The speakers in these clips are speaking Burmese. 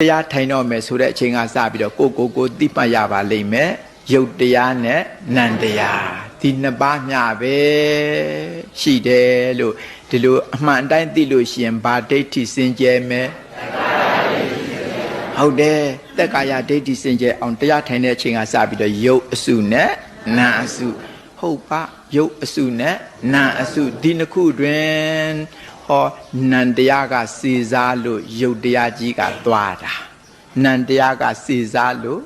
တရားထိုင်တော့မယ်ဆိုတဲ့အချိန်ကစပြီးတော့ကိုကိုကိုသိမှတ်ရပါလိမ့်မယ်ရုပ်တရားနဲ့နံတရားဒီနှစ်ပါးမျှပဲရှိတယ်လို့ဒီလိုအမှန်အတိုင်းသိလို့ရှိရင်ဗာဒိဋ္ဌိစင်ကြယ်မယ်ဟုတ်တယ်တက်ကာယဒိဋ္ဌိစင်ကြယ်အောင်တရားထိုင်တဲ့အချိန်ကစပြီးတော့ရုပ်အစုနဲ့နာအစုဟုတ်ပါရုပ်အစုနဲ့နာအစုဒီနှစ်ခုတွင် ဟောနံတရားကစေစားလို့ရုပ်တရားကြီးကသွားတာနံတရားကစေစားလို့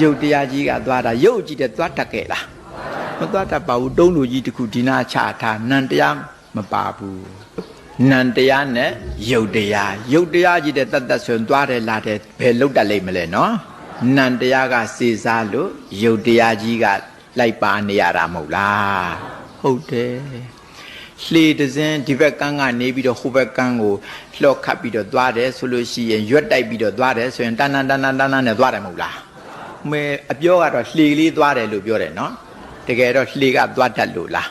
ရုပ်တရားကြီးကသွားတာရုပ်ကြီးတဲ့သွားတတ်ခဲ့လားမသွားတတ်ပါဘူးတုံးလူကြီးတစ်ခုဒီနာချထားနံတရားမပါဘူးနံတရားနဲ့ရုပ်တရားရုပ်တရားကြီးတဲ့တတ်တတ်ဆိုရင်သွားတယ်လာတယ်ဘယ်လုတ်တတ်လိမ့်မလဲနော်နံတရားကစေစားလို့ရုပ်တရားကြီးကလိုက်ပါနေရတာမဟုတ်လားဟုတ်တယ် လှေတစ်စင်းဒီဘက်ကန်းကနေပြီးတော့ဟိုဘက်ကန်းကိုလှော့ခတ်ပြီးတော့သွားတယ်ဆိုလို့ရှိရင်ရွက်တိုက်ပြီးတော့သွားတယ်ဆိုရင်တန်းတန်းတန်းတန်းတန်းတန်းနဲ့သွားတယ်မဟုတ်လားမဲအပြောကတော့လှေလေးသွားတယ်လို့ပြောတယ်နော်တကယ်တော့လှေကသွားတတ်လို့လား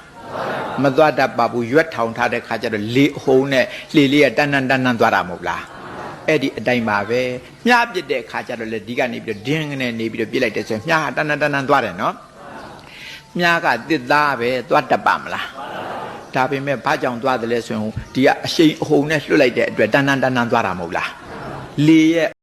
မသွားတတ်ပါဘူးရွက်ထောင်ထားတဲ့ခါကျတော့လေအုံနဲ့လှေလေးကတန်းတန်းတန်းတန်းသွားတာမဟုတ်လားအဲ့ဒီအတိုင်းပါပဲမြားပြစ်တဲ့ခါကျတော့လေဒီကနေပြီးတော့ဒင်းကနေနေပြီးတော့ပြစ်လိုက်တဲ့ဆိုရင်မြားကတန်းတန်းတန်းတန်းသွားတယ်နော်မြားကတစ်သားပဲသွားတတ်ပါမလား ဒါပေမဲ့ဘာကြောင့်သွားတယ်လဲဆိုရင်ဒီကအရှိန်အဟုန်နဲ့လွတ်လိုက်တဲ့အတွက်တန်းတန်းတန်းတန်းသွားတာမဟုတ်လားလေရဲ့